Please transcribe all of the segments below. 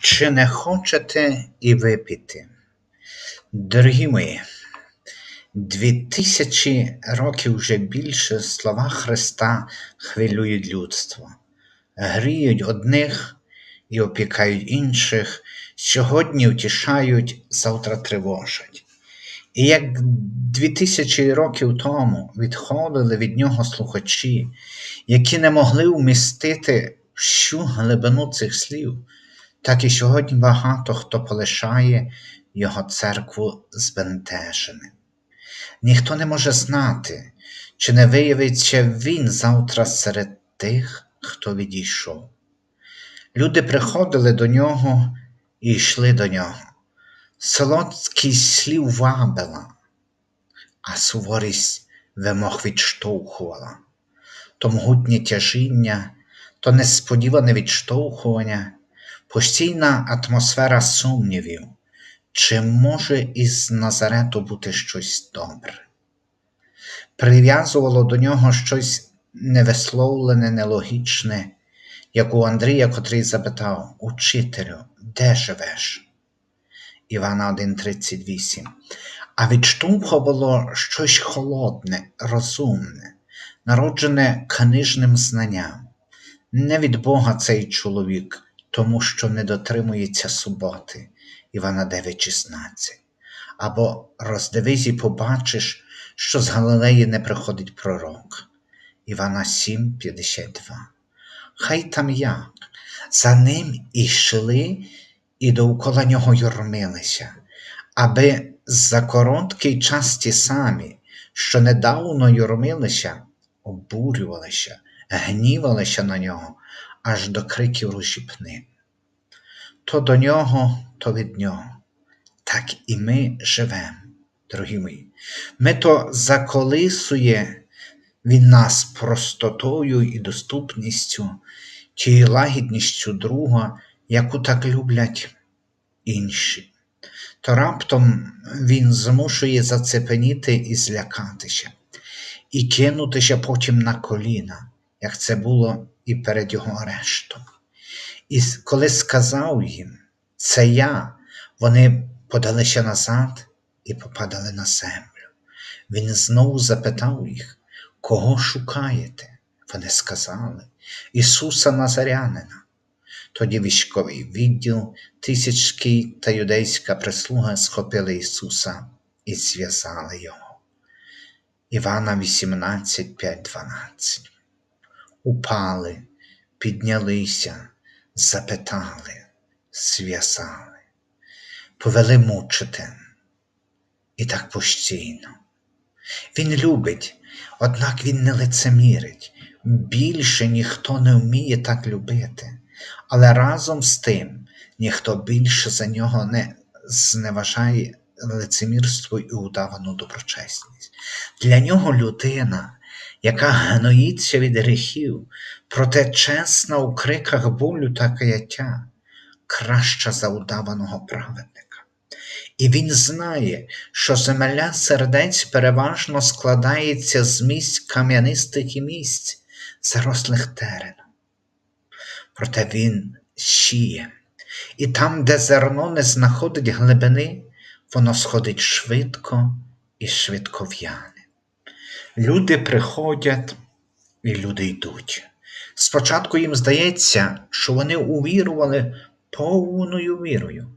Чи не хочете і випити? Дорогі мої, дві тисячі років вже більше слова Христа хвилюють людство, гріють одних і опікають інших, сьогодні втішають, завтра тривожать. І як дві тисячі років тому відходили від нього слухачі, які не могли вмістити всю глибину цих слів, так і сьогодні багато хто полишає його церкву збентеженим. Ніхто не може знати, чи не виявиться він завтра серед тих, хто відійшов. Люди приходили до нього і йшли до нього. Солодкість слів вабила, а суворість вимог відштовхувала. То могутнє тяжіння, то несподіване відштовхування, постійна атмосфера сумнівів, чи може із Назарету бути щось добре. Прив'язувало до нього щось невисловлене, нелогічне, як у Андрія, котрий запитав Учителю, де живеш? Івана 1,38. А відштовхувало щось холодне, розумне, народжене книжним знанням. Не від Бога цей чоловік, тому що не дотримується суботи, Івана 9,16. Або роздивись і побачиш, що з Галилеї не приходить пророк. Івана 7,52. Хай там як. За ним ішли і довкола нього юрмилися, аби за короткий час ті самі, що недавно юрмилися, обурювалися, гнівалися на нього аж до криків розіпни. То до нього, то від нього. Так і ми живемо, дорогі мої. Ми то заколисує він нас простотою і доступністю, тією лагідністю друга, яку так люблять інші. То раптом він змушує зацепеніти і злякатися, і кинутися потім на коліна, як це було і перед його арештом. І коли сказав їм, це я, вони подалися назад і попадали на землю. Він знову запитав їх, кого шукаєте? Вони сказали, Ісуса Назарянина. Тоді військовий відділ, тисячський та юдейська прислуга схопили Ісуса і зв'язали Його. Івана 18, 5, 12. Упали, піднялися, запитали, зв'язали, повели мучити. І так постійно. Він любить, однак він не лицемірить. Більше ніхто не вміє так любити, але разом з тим ніхто більше за нього не зневажає лицемірство і удавану доброчесність. Для нього людина, яка гноїться від гріхів, проте чесна у криках болю та каяття, краща за удаваного праведника. І він знає, що земля сердець переважно складається з місць кам'янистих і місць, зарослих тереном. Проте він сіє, і там, де зерно не знаходить глибини, воно сходить швидко і швидко в'яне. Люди приходять і люди йдуть. Спочатку їм здається, що вони увірували повною вірою.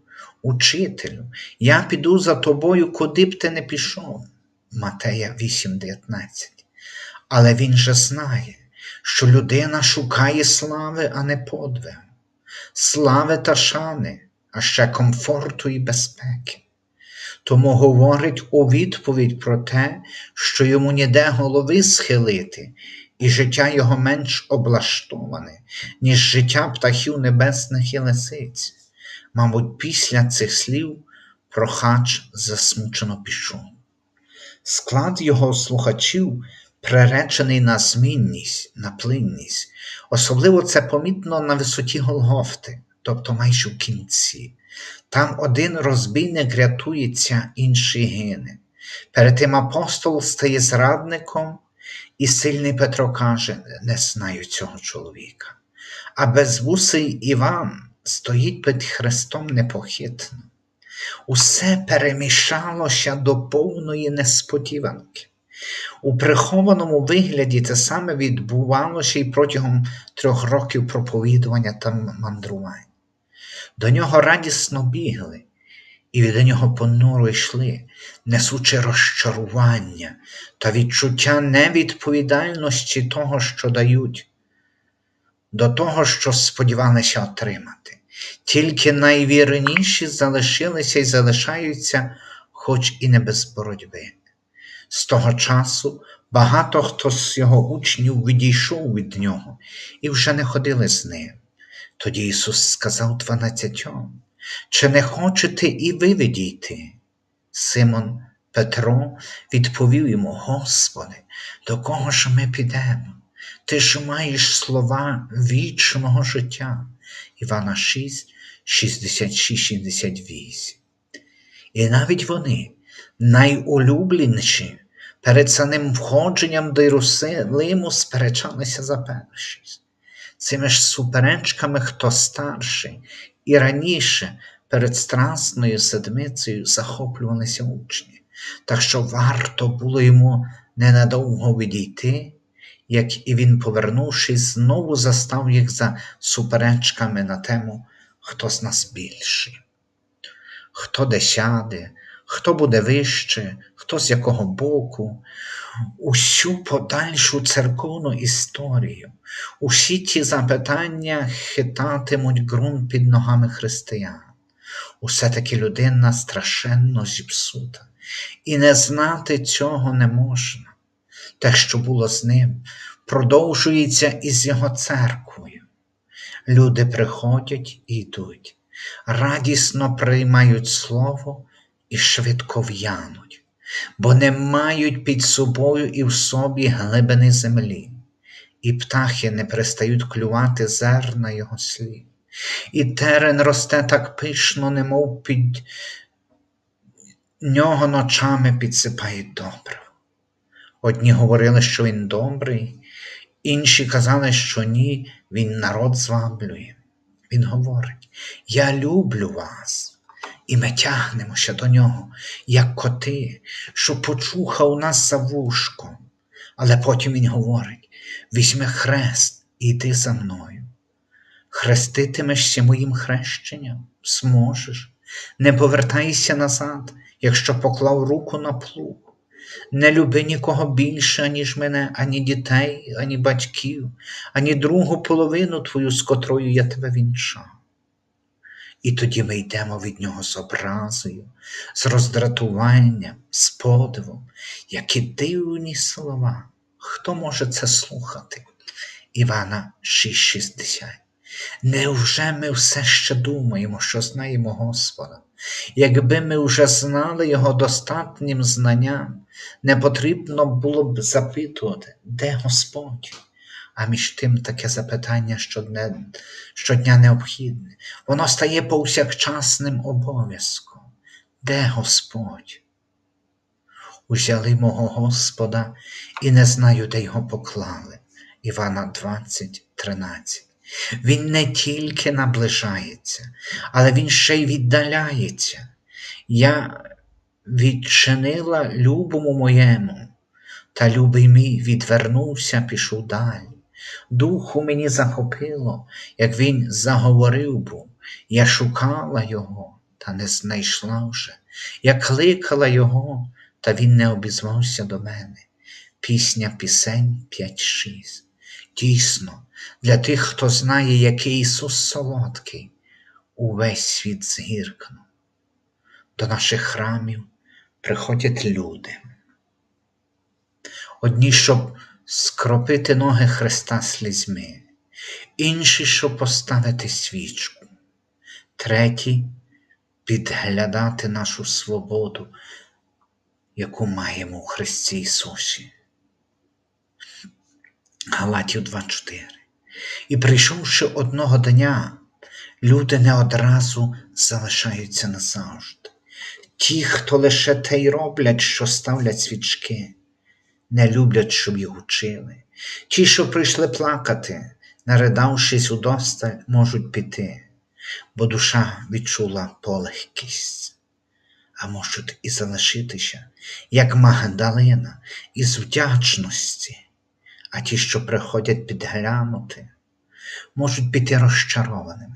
Учителю, я піду за тобою, куди б ти не пішов. Матея 8,19. Але він же знає, що людина шукає слави, а не подвигу, слави та шани, а ще комфорту і безпеки. Тому говорить у відповідь про те, що йому ніде голови схилити, і життя його менш облаштоване, ніж життя птахів небесних і лисиць. Мабуть, після цих слів прохач засмучено пішов. Склад його слухачів приречений на змінність, на плинність, особливо це помітно на висоті Голгофти, тобто майже в кінці. Там один розбійник рятується, інший гине. Перед тим апостол стає зрадником, і сильний Петро каже: не знаю цього чоловіка. А безвусий Іван стоїть перед Христом непохитно. Усе перемішалося до повної несподіванки. У прихованому вигляді це саме відбувалося і протягом трьох років проповідування та мандрувань. До нього радісно бігли, і від нього понуро йшли, несучи розчарування та відчуття невідповідальності того, що дають, до того, що сподівалися отримати. Тільки найвірніші залишилися і залишаються, хоч і не без боротьби. З того часу багато хто з його учнів відійшов від нього і вже не ходили з ним. Тоді Ісус сказав дванадцятьом, чи не хочете і ви відійти? Симон Петро відповів йому, Господи, до кого ж ми підемо? Ти ж маєш слова вічного життя. Івана 6, 66, 68. І навіть вони, найулюбленіші, перед самим входженням до Єрусалиму сперечалися за першість. Цими ж суперечками хто старший і раніше перед страсною седмицею захоплювалися учні, так що варто було йому ненадовго відійти, як і він, повернувшись, знову застав їх за суперечками на тему, хто з нас більший, хто де сяде, хто буде вище, хто з якого боку, усю подальшу церковну історію, усі ті запитання хитатимуть ґрунт під ногами християн. Усе таки людина страшенно зіпсута, і не знати цього не можна. Те, що було з ним, продовжується із його церквою. Люди приходять і йдуть, радісно приймають слово і швидко в'януть, бо не мають під собою і в собі глибини землі, і птахи не перестають клювати зерна його слів, і терен росте так пишно, немов під нього ночами підсипають добре. Одні говорили, що він добрий, інші казали, що ні, він народ зваблює. Він говорить: Я люблю вас, і ми тягнемося до нього, як коти, що почухав нас за вушком. Але потім він говорить: візьми хрест і йди за мною. Хреститимешся моїм хрещенням, зможеш, не повертайся назад, якщо поклав руку на плуг. Не люби нікого більше, ніж мене, ані дітей, ані батьків, ані другу половину твою, з котрою я тебе вінчав. І тоді ми йдемо від нього з образою, з роздратуванням, з подивом, які дивні слова. Хто може це слухати? Івана 6,60. Невже ми все ще думаємо, що знаємо Господа? Якби ми вже знали Його достатнім знанням, не потрібно було б запитувати, де Господь? А між тим таке запитання щодня, щодня необхідне, воно стає повсякчасним обов'язком. Де Господь? Узяли мого Господа і не знаю, де його поклали. Івана 20, 13. Він не тільки наближається, але він ще й віддаляється. Я відчинила любому моєму, та любий мій відвернувся, пішов далі. Духу мені захопило, як він заговорив був, я шукала його, та не знайшла вже. Я кликала його, та він не обізвався до мене. Пісня пісень 5-6. Дійсно, для тих, хто знає, який Ісус солодкий, увесь світ згіркнув. До наших храмів приходять люди. Одні, щоб скропити ноги Христа слізьми, інші, щоб поставити свічку, треті підглядати нашу свободу, яку маємо у Христі Ісусі. Галатів 2.4. І прийшовши одного дня, люди не одразу залишаються назавжди. Ті, хто лише те й роблять, що ставлять свічки, не люблять, щоб їх учили. Ті, що прийшли плакати, наридавшись удосталь, можуть піти. бо душа відчула полегкість. А можуть і залишитися, як Магдалина, із вдячності, а ті, що приходять підглянути, можуть піти розчарованими,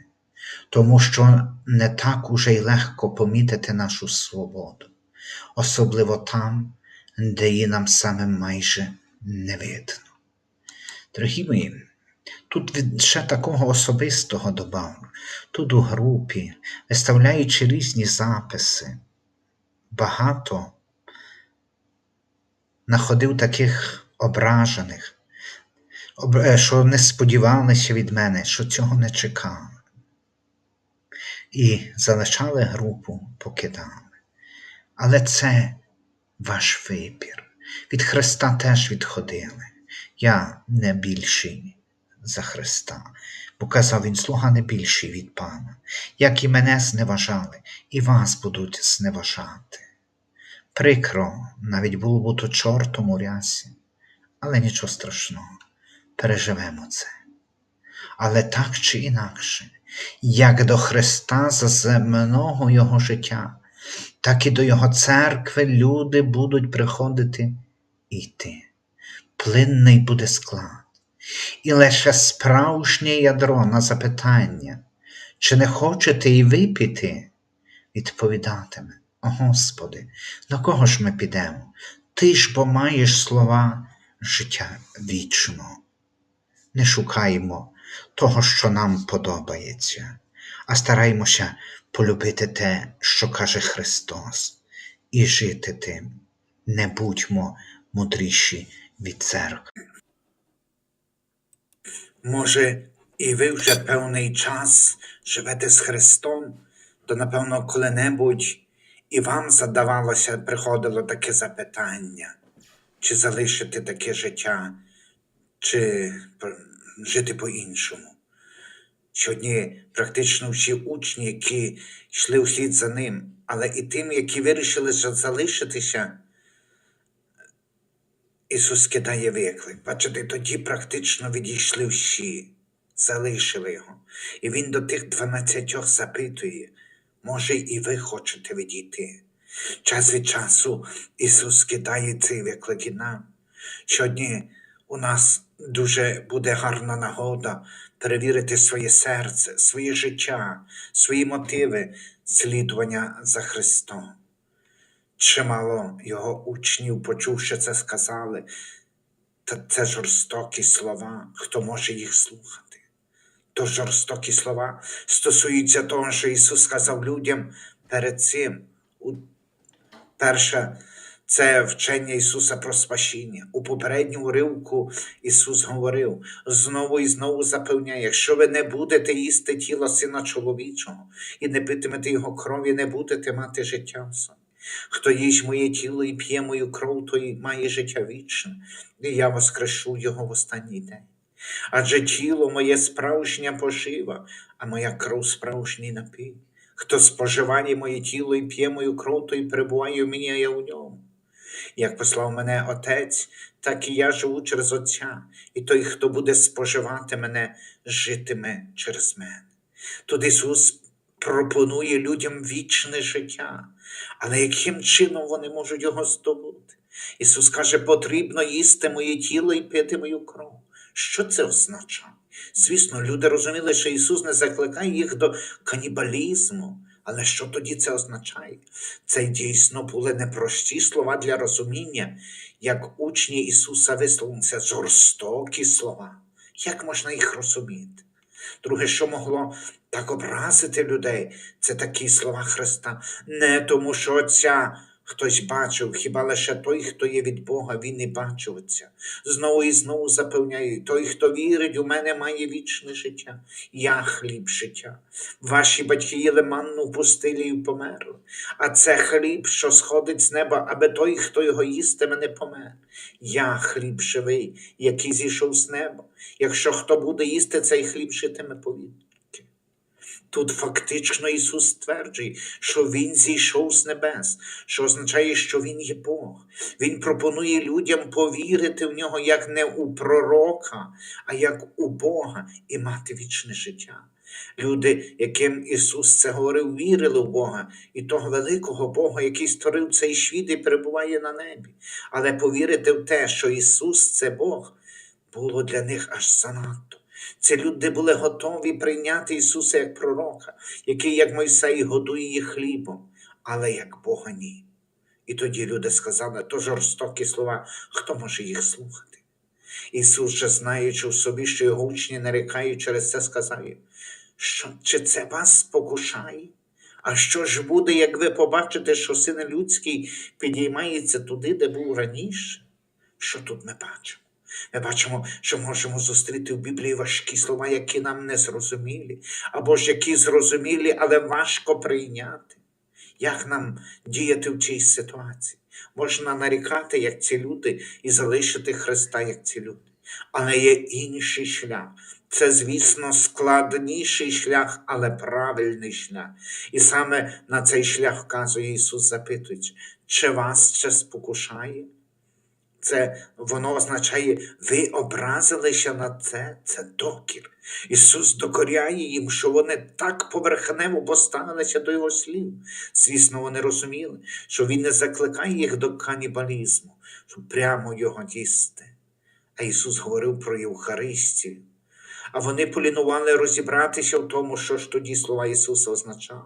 тому що не так уже й легко помітити нашу свободу, особливо там, де її нам самим майже не видно. Дорогі мої, тут від ще такого особистого добавлю, тут у групі, виставляючи різні записи, багато находив таких ображених, е, що не сподівалися від мене, що цього не чекали. І залишали групу, покидали. Але це ваш вибір. Від Христа теж відходили. Я не більший за Христа, бо казав він, слуга не більший від Пана. Як і мене зневажали, і вас будуть зневажати. Прикро навіть було бути чортом у рясі, але нічого страшного, переживемо це. Але так чи інакше, як до Христа за земного Його життя, так і до Його церкви люди будуть приходити і йти. Плинний буде склад. І лише справжнє ядро на запитання, чи не хочете і ви піти, відповідатиме, о Господи, на кого ж ми підемо? Ти ж бо маєш слова життя вічного. Не шукаємо того, що нам подобається, а стараємося полюбити те, що каже Христос, і жити тим. Не будьмо мудріші від церкви. Може, і ви вже певний час живете з Христом, то напевно коли-небудь і вам задавалося, приходило таке запитання, чи залишити таке життя, чи жити по-іншому. Сьогодні практично всі учні, які йшли вслід за ним, але і тим, які вирішили за- залишитися, Ісус кидає виклик. Бачите, тоді практично відійшли всі, залишили його. І Він до тих дванадцятьох запитує, може, і ви хочете відійти. Час від часу Ісус кидає цей виклик і нам. Сьогодні у нас дуже буде гарна нагода перевірити своє серце, своє життя, свої мотиви слідування за Христом. Чимало його учнів, почувши це, сказали, та це жорстокі слова, хто може їх слухати. То жорстокі слова стосуються того, що Ісус сказав людям перед цим. Перше, це вчення Ісуса про спасіння. У попередньому уривку Ісус говорив, знову і знову запевняє, якщо ви не будете їсти тіло Сина чоловічого і не питимете Його крові, не будете мати життя в собі. Хто їсть моє тіло і п'є мою кров, той має життя вічне, і я воскрешу його в останній день. Адже тіло моє справжня пожива, а моя кров справжній напій. Хто споживає моє тіло і п'є мою кров, той перебуває в мені, а я у ньому. Як послав мене Отець, так і я живу через Отця, і той, хто буде споживати мене, житиме через мене. Тут Ісус пропонує людям вічне життя, але яким чином вони можуть його здобути? Ісус каже, потрібно їсти моє тіло і пити мою кров. Що це означає? Звісно, люди розуміли, що Ісус не закликає їх до канібалізму. Але що тоді це означає? Це дійсно були непрості слова для розуміння, як учні Ісуса висловилися жорстокі слова. Як можна їх розуміти? Друге, що могло так образити людей, це такі слова Христа. Не тому, що Отця хтось бачив, хіба лише той, хто є від Бога, він і бачив Отця. Знову і знову запевняю, той, хто вірить, у мене має вічне життя. Я хліб життя. Ваші батьки їли манну в пустелі і померли. А це хліб, що сходить з неба, аби той, хто його їстиме, не помер. Я хліб живий, який зійшов з неба. Якщо хто буде їсти цей хліб, житиме повіки. Тут фактично Ісус стверджує, що Він зійшов з небес, що означає, що Він є Бог. Він пропонує людям повірити в нього як не у пророка, а як у Бога і мати вічне життя. Люди, яким Ісус це говорив, вірили в Бога і того великого Бога, який створив цей світ і перебуває на небі. Але повірити в те, що Ісус це Бог, було для них аж занадто. Ці люди були готові прийняти Ісуса як пророка, який, як Мойсей, годує їх хлібом, але як Бога ні. І тоді люди сказали то жорстокі слова, хто може їх слухати? Ісус же, знаючи в собі, що його учні нарікають через це, сказав їм, що чи це вас спокушає? А що ж буде, як ви побачите, що син людський підіймається туди, де був раніше? Що тут ми бачимо? Ми бачимо, що можемо зустріти в Біблії важкі слова, які нам не зрозумілі, або ж які зрозумілі, але важко прийняти. Як нам діяти в цій ситуації? Можна нарікати, як ці люди, і залишити Христа, як ці люди. Але є інший шлях. Це, звісно, складніший шлях, але правильний шлях. І саме на цей шлях вказує Ісус, запитуючи, чи вас це спокушає? Це воно означає, ви образилися на це, це докір. Ісус докоряє їм, що вони так поверхнево поставилися до Його слів. Звісно, вони розуміли, що Він не закликає їх до канібалізму, щоб прямо його їсти. А Ісус говорив про Євхаристію. А вони полінували розібратися в тому, що ж тоді слова Ісуса означали.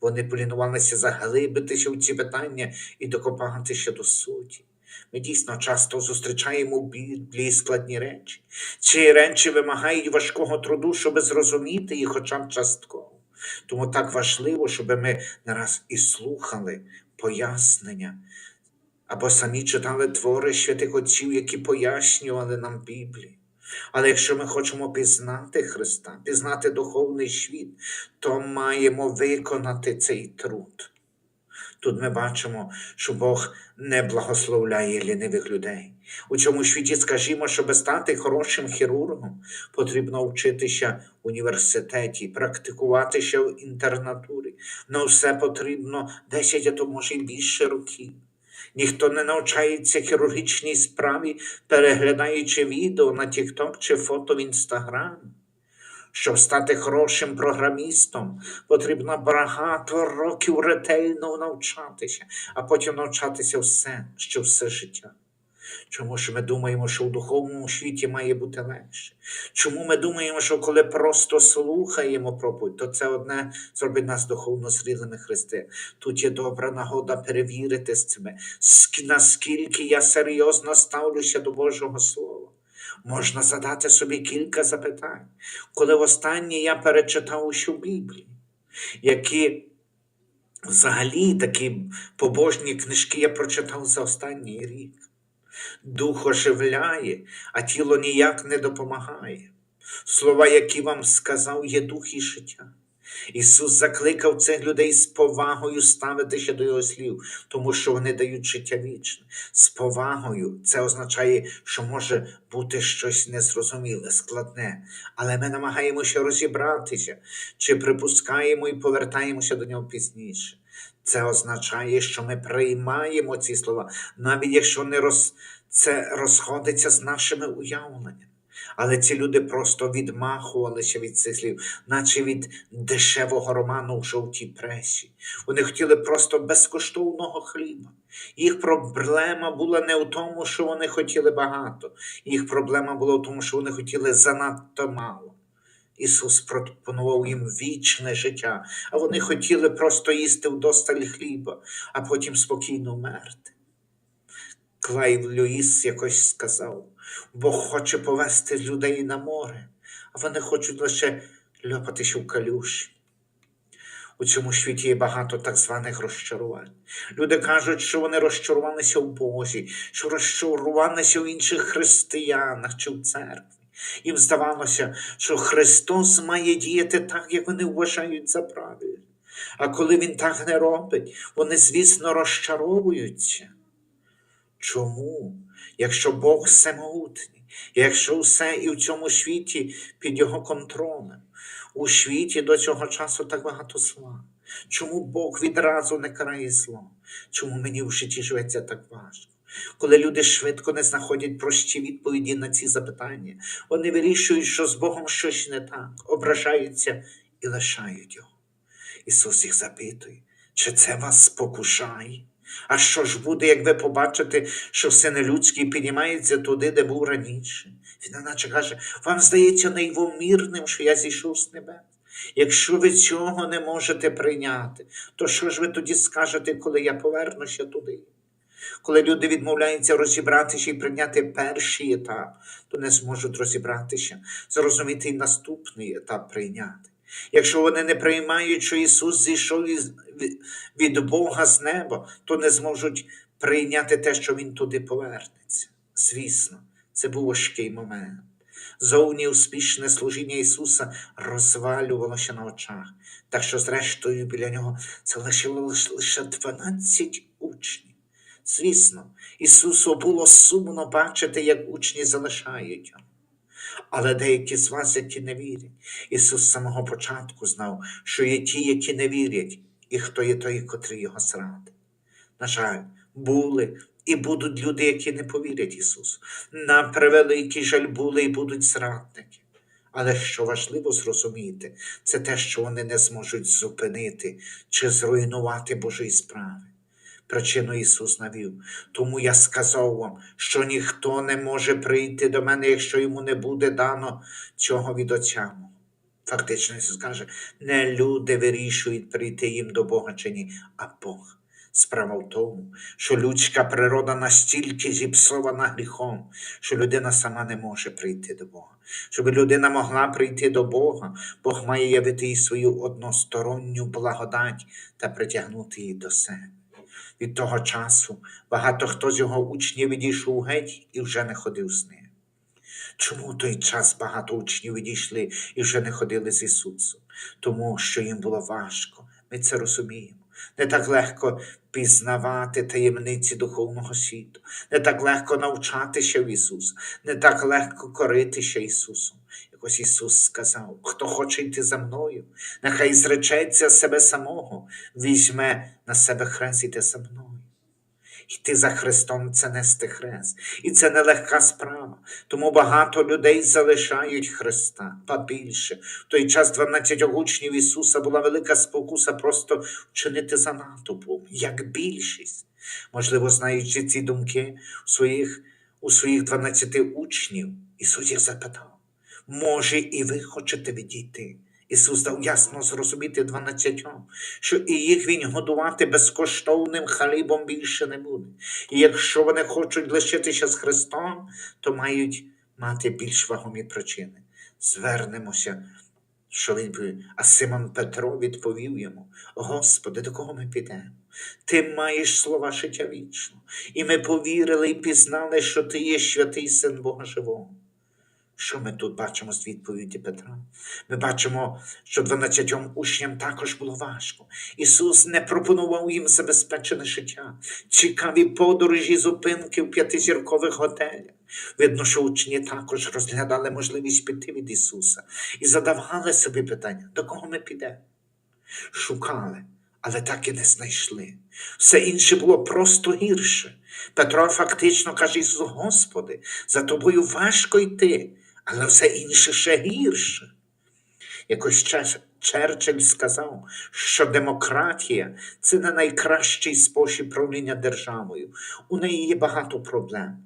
Вони полінувалися заглибитися в ці питання і докопатися до суті. Ми дійсно часто зустрічаємо в складні речі. Ці речі вимагають важкого труду, щоб зрозуміти їх хоча б частково. Тому так важливо, щоб ми не раз і слухали пояснення, або самі читали твори святих отців, які пояснювали нам Біблію. Але якщо ми хочемо пізнати Христа, пізнати духовний світ, то маємо виконати цей труд. Тут ми бачимо, що Бог не благословляє лінивих людей. У цьому світі скажімо, щоб стати хорошим хірургом, потрібно вчитися в університеті, практикуватися в інтернатурі. На все потрібно 10, а то може й більше років. Ніхто не навчається хірургічній справі, переглядаючи відео на TikTok чи фото в Інстаграмі. Щоб стати хорошим програмістом, потрібно багато років ретельно навчатися, а потім навчатися все, що все життя. Чому ж ми думаємо, що в духовному світі має бути легше? Чому ми думаємо, що коли просто слухаємо проповідь, то це одне зробить нас духовно зрілими Христи? Тут є добра нагода перевірити з цими, наскільки я серйозно ставлюся до Божого Слова. Можна задати собі кілька запитань, коли востаннє я перечитав усю Біблію, які взагалі такі побожні книжки я прочитав за останній рік. Дух оживляє, а тіло ніяк не допомагає. Слова, які вам сказав, є дух і життя. Ісус закликав цих людей з повагою ставитися до Його слів, тому що вони дають життя вічне. З повагою це означає, що може бути щось незрозуміле, складне, але ми намагаємося розібратися, чи припускаємо і повертаємося до нього пізніше. Це означає, що ми приймаємо ці слова, навіть якщо не роз... це розходиться з нашими уявленнями. Але ці люди просто відмахувалися від цих слів, наче від дешевого роману в жовтій пресі. Вони хотіли просто безкоштовного хліба. Їх проблема була не в тому, що вони хотіли багато, їх проблема була в тому, що вони хотіли занадто мало. Ісус пропонував їм вічне життя, а вони хотіли просто їсти вдосталь хліба, а потім спокійно вмерти. Клайв Люїс якось сказав, Бог хоче повести людей на море, а вони хочуть лише ляпатися в калюші. У цьому світі є багато так званих розчарувань. Люди кажуть, що вони розчарувалися в Бозі, що розчарувалися в інших християнах чи в церкві. Їм здавалося, що Христос має діяти так, як вони вважають за правильне. А коли Він так не робить, вони, звісно, розчаровуються. Чому? Якщо Бог всемогутній, якщо все і в цьому світі під Його контролем, у світі до цього часу так багато зла. Чому Бог відразу не карає зло? Чому мені в житті живеться так важко? Коли люди швидко не знаходять прості відповіді на ці запитання, вони вирішують, що з Богом щось не так, ображаються і лишають його. Ісус їх запитує, чи це вас спокушає? А що ж буде, як ви побачите, що син людський піднімається туди, де був раніше? Він наче каже, вам здається неймовірним, що я зійшов з небес. Якщо ви цього не можете прийняти, то що ж ви тоді скажете, коли я повернуся туди? Коли люди відмовляються розібратися і прийняти перший етап, то не зможуть розібратися, зрозуміти і наступний етап прийняти. Якщо вони не приймають, що Ісус зійшов від- Бога з неба, то не зможуть прийняти те, що Він туди повернеться. Звісно, це був важкий момент. Зовні успішне служіння Ісуса розвалювалося на очах, так що, зрештою, біля нього це лишило лише, лише 12 учнів. Звісно, Ісусу було сумно бачити, як учні залишають. Але деякі з вас, які не вірять, Ісус з самого початку знав, що є ті, які не вірять, і хто є той, котрий його зрадить. На жаль, були і будуть люди, які не повірять Ісусу. На превеликий жаль були і будуть зрадники. Але що важливо зрозуміти, це те, що вони не зможуть зупинити чи зруйнувати Божої справи. Причину Ісус навів. Тому я сказав вам, що ніхто не може прийти до мене, якщо йому не буде дано цього від Отця. Фактично Ісус каже, не люди вирішують прийти їм до Бога чи ні, а Бог. Справа в тому, що людська природа настільки зіпсована гріхом, що людина сама не може прийти до Бога. Щоб людина могла прийти до Бога, Бог має явити їй свою односторонню благодать та притягнути її до себе. Від того часу багато хто з його учнів відійшов геть і вже не ходив з ним. Чому в той час багато учнів відійшли і вже не ходили з Ісусом? Тому що їм було важко. Ми це розуміємо. Не так легко пізнавати таємниці духовного світу, не так легко навчатися в Ісуса, не так легко коритися Ісусом. Якось Ісус сказав: хто хоче йти за мною, нехай зречеться себе самого, візьме на себе хрест і йде за мною. Йти за Христом це нести хрест. І це нелегка справа. Тому багато людей залишають Христа, ба більше. В той час 12 учнів Ісуса була велика спокуса просто вчинити за натовпом, як більшість. Можливо, знаючи ці думки у своїх, у своїх 12 учнів, Ісус їх запитав, може, і ви хочете відійти? Ісус дав ясно зрозуміти дванадцятьом, що і їх він годувати безкоштовним хлібом більше не буде. І якщо вони хочуть лишитися з Христом, то мають мати більш вагомі причини. Звернемося, що він повів. А Симон Петро відповів йому: Господи, до кого ми підемо? Ти маєш слова життя вічного, і ми повірили і пізнали, що ти є святий син Бога Живого. Що ми тут бачимо з відповіді Петра? Ми бачимо, що 12 учням також було важко. Ісус не пропонував їм забезпечене життя, цікаві подорожі, зупинки в п'ятизіркових готелях. Видно, що учні також розглядали можливість піти від Ісуса і задавали собі питання, до кого ми підемо? Шукали, але так і не знайшли. Все інше було просто гірше. Петро фактично каже Ісусу, Господи, за тобою важко йти, але все інше ще гірше. Якось Чер- Черчилль сказав, що демократія це не найкращий спосіб правління державою. У неї є багато проблем,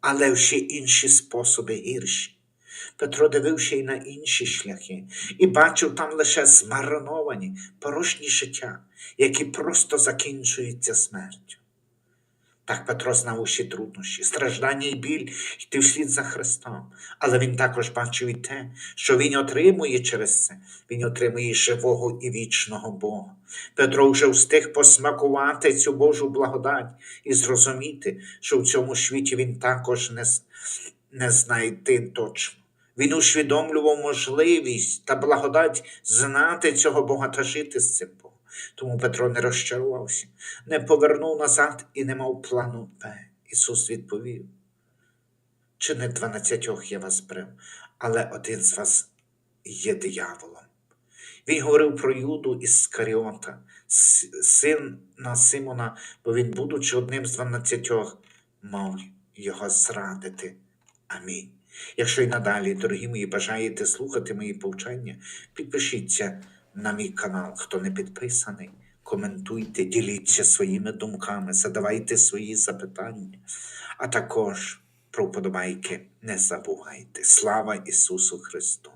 але всі інші способи гірші. Петро дивився й на інші шляхи і бачив там лише змарновані, порожні життя, які просто закінчуються смертю. Так Петро знав усі труднощі, страждання і біль йти вслід за Христом. Але він також бачив і те, що він отримує через це. Він отримує живого і вічного Бога. Петро вже встиг посмакувати цю Божу благодать і зрозуміти, що в цьому світі він також не, не знайти точно. Він усвідомлював можливість та благодать знати цього Бога та жити з цим Богом. Тому Петро не розчарувався, не повернув назад і не мав плану Б. Ісус відповів: чи не дванадцятьох я вас брив, але один з вас є дияволом. Він говорив про Юду із Скаріота, сина Симона, бо він, будучи одним з дванадцятьох, мов його зрадити. Амінь. Якщо й надалі, дорогі мої, бажаєте слухати мої повчання, підпишіться на мій канал, хто не підписаний. Коментуйте, діліться своїми думками, задавайте свої запитання, а також про вподобайки не забувайте. Слава Ісусу Христу!